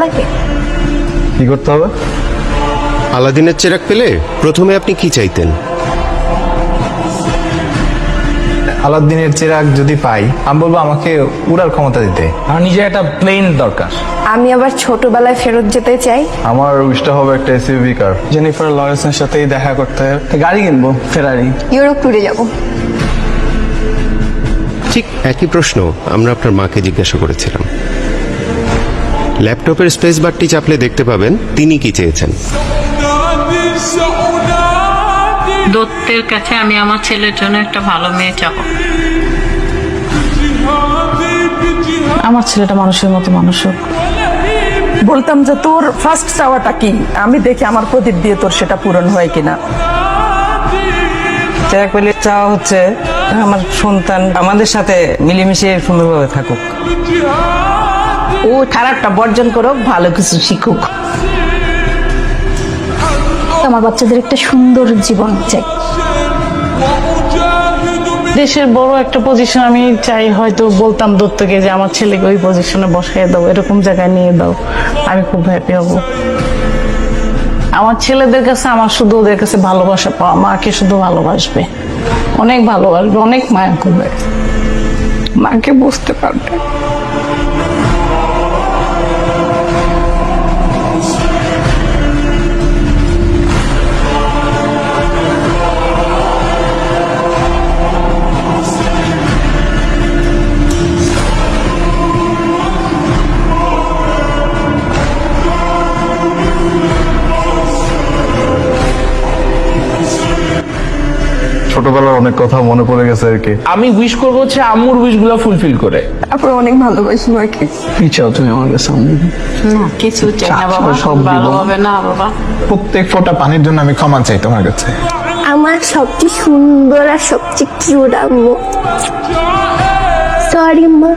লাগে। কি করতে হবে? আলাদিনের চেরাক পেলে প্রথমে আপনি কি চাইতেন? আলাদিনের চেরাক যদি পাই আমি বলব আমাকে উড়ার ক্ষমতা দিতে। আমার নিজের একটা প্লেন দরকার। আমি আবার ছোটবেলায় ফেরত যেতে চাই। আমার উইশটা হবে একটা এসইউভি কার জেনিফার লরেন্সের সাথেই দেখা করতে গাড়ি কিনবো ফেরারি ইউরোপ ট্যুরে যাব। ঠিক একই প্রশ্ন আমরা আপনার মাকে জিজ্ঞাসা করেছিলাম। ল্যাপটপের স্পেস বারটি চাপলে দেখতে পাবেন তিনি কি চেয়েছেন। দত্তের কাছে আমি আমার ছেলের জন্য একটা ভালো মেয়ে চাবো। আমার ছেলেটা মানুষের মতো মানুষ হোক। বলতাম যে তোর ফার্স্ট চাওয়াটা কি? আমি দেখি আমার প্রদীপ দিয়ে তোর সেটা পূরণ হয় কিনা। চেরাক চাওয়া হচ্ছে আমার সন্তান আমাদের সাথে মিলেমিশে সুন্দরভাবে থাকুক। ও খারাপটা বর্জন করুক ভালো কিছু শিখুক। আমার বাচ্চাদের একটা সুন্দর জীবন চাই। দেশের বড় একটা পজিশন আমি চাই হয়তো বলতাম দত্তকে যে আমার ছেলেকে ওই পজিশনে বসাই দাও এরকম জায়গায় নিয়ে দাও। আমি খুব হ্যাপি হব। আমার ছেলেদের কাছে আমার শুধু ওদের কাছে ভালোবাসা পাওয়া মাকে শুধু ভালোবাসবে। অনেক ভালোবাসবে অনেক মায়া করবে। মাকে বুঝতে পারবে। ছোটবেলার অনেক কথা মনে পড়ে গেছে আর কি। আমি উইশ করব হচ্ছে আম্মুর উইশগুলো ফুলফিল করে। তারপর অনেক ভালোবাসি মাকে। কি চাও তুমি আমার কাছে না কিছু চাই না বাবা সব দিব। ভালো হবে না বাবা। প্রত্যেক ফোঁটা পানির জন্য আমি ক্ষমা চাই তোমার কাছে। আমার সবচেয়ে সুন্দর আর সবচেয়ে কিউট আম্মু। সরি মা।